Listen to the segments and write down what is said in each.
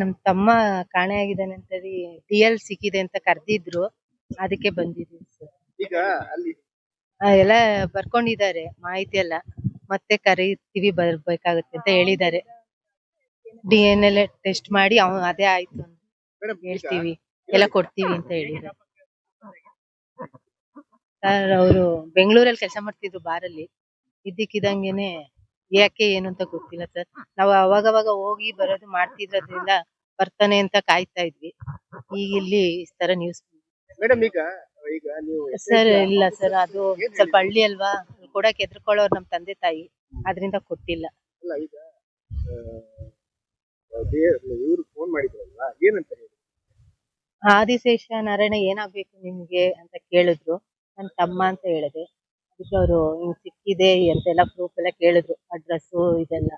ನಮ್ ತಮ್ಮ ಕಾಣೆ ಆಗಿದ್ದಾನೆ ಅಂತ ಡಿ ಎಲ್ ಸಿಕ್ಕಿದೆ ಅಂತ ಕರ್ದಿದ್ರು. ಅದಕ್ಕೆ ಬಂದಿದ್ವಿ ಸರ್. ಈಗ ಅಲ್ಲಿ ಆ, ಎಲ್ಲ ಬರ್ಕೊಂಡಿದ್ದಾರೆ ಮಾಹಿತಿ ಎಲ್ಲ. ಮತ್ತೆ ಕರೀತೀವಿ ಬರ್ಬೇಕಾಗುತ್ತೆ ಅಂತ ಹೇಳಿದ್ದಾರೆ. ಡಿ ಎನ್ ಎಲ್ ಟೆಸ್ಟ್ ಮಾಡಿ ಅವ್ ಅದೇ ಆಯ್ತು ಅಂತ ಮೇಡಮ್ ಹೇಳ್ತೀವಿ. ಎಲ್ಲ ಕೊಡ್ತೀವಿ ಅಂತ ಹೇಳಿದ್ರು. ಸರ್ ಅವರು ಬೆಂಗಳೂರಲ್ಲಿ ಕೆಲಸ ಮಾಡ್ತಿದ್ರು ಬಾರಲ್ಲಿ. ಇದ್ದಕ್ಕಿದ್ದಂಗೆನೆ ಯಾಕೆ ಏನು ಅಂತ ಗೊತ್ತಿಲ್ಲ ಸರ್. ನಾವು ಅವಾಗವಾಗ ಅವಾಗ ಹೋಗಿ ಬರೋದು ಮಾಡ್ತಿದ್ರದ್ರಿಂದ ಬರ್ತಾನೆ ಅಂತ ಕಾಯ್ತಾ ಇದ್ವಿ. ಈಗ ಇಲ್ಲಿ ಈ ತರ ನ್ಯೂಸ್ ಮೇಡಮ್ ಈಗ ಈಗ ನೀವು ಸರ್ ಇಲ್ಲ ಸರ್ ಅದು ಸ್ವಲ್ಪ ಹಳ್ಳಿ ಅಲ್ವಾ? ಕೊಡಕ್ ಎದ್ರಕೊಳ್ಳೋರು ನಮ್ ತಂದೆ ತಾಯಿ. ಅದರಿಂದ ಕೊಟ್ಟಿಲ್ಲ. ಅಲ್ಲ ಈಗ ಇವ್ರು ಫೋನ್ ಮಾಡಿದ್ರಲ್ವಾ? ಏನಂತ ಹೇಳಿ? ಆದಿಶೇಷ ನಾರಾಯಣ ಏನಾಗ್ಬೇಕು ನಿಮ್ಗೆ ಅಂತ ಕೇಳಿದ್ರು. ನನ್ ತಮ್ಮ ಅಂತ ಹೇಳಿದೆ. ಅದಕ್ಕೆ ಅವರು ಹಿಂಗ್ ಸಿಕ್ಕಿದೆ ಅಂತೆಲ್ಲ ಪ್ರೂಫ್ ಎಲ್ಲ ಕೇಳಿದ್ರು ಅಡ್ರೆಸ್ ಇದೆಲ್ಲ.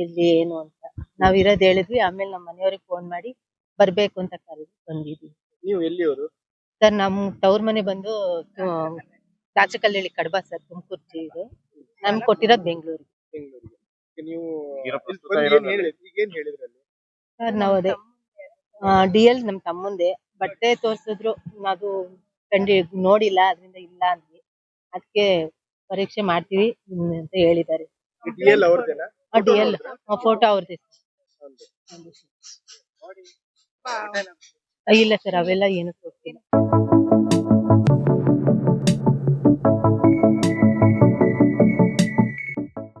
ಎಲ್ಲಿ ಏನು ಅಂತ. ನಾವ್ ಇರೋದ್ ಹೇಳಿದ್ವಿ ಆಮೇಲೆ ನಮ್ಮ ಮನೆಯವ್ರಿಗೆ ಫೋನ್ ಮಾಡಿ ಬರ್ಬೇಕು ಅಂತ ಕರೆದು ಬಂದಿದ್ವಿ. ನೀವು ಎಲ್ಲಿಯವರು? ಸರ್ ನಮ್ ತವ್ರ ಮನೆ ಬಂದು ದಾಚಕಲ್ಲಹಳ್ಳಿ ಕಡಬ ಸರ್ ತುಮಕೂರು ಇದೆ ನಮ್ಗ್ ಕೊಟ್ಟಿರೋದ್ ಬೆಂಗಳೂರು ಬೆಂಗಳೂರಿಗೆ. ನೀವು ಈಗ ಪ್ರಸ್ತುತ ಬಂದು ಏನ್ ಇರೋದು ಹೇಳಿದ್ರಿ ಈಗ ಏನ್ ಹೇಳಿದ್ರಿ ಅಲ್ಲಿ? ಸರ್ ನಾವ್ ಅದೇ ಡಿ ಎಲ್ ನಮ್ ತಮ್ಮಂದೆ. ಬಟ್ಟೆ ತೋರ್ಸಿದ್ರು ಅದು ಕಂಡಿ ನೋಡಿಲ್ಲ ಅದ್ರಿಂದ ಇಲ್ಲ ಅಂದ್ವಿ ಅದಕ್ಕೆ ಪರೀಕ್ಷೆ ಮಾಡ್ತೀವಿ ಅಂತ ಹೇಳಿದ್ದಾರೆ. D L ಅವ್ರದ್ದೇನಾ? ಫೋಟೋ ಅವ್ರದ್ದು ಇಲ್ಲ ಸರ್ ಅವೆಲ್ಲ ಏನು ತೋರಿಸಿಲ್ಲ.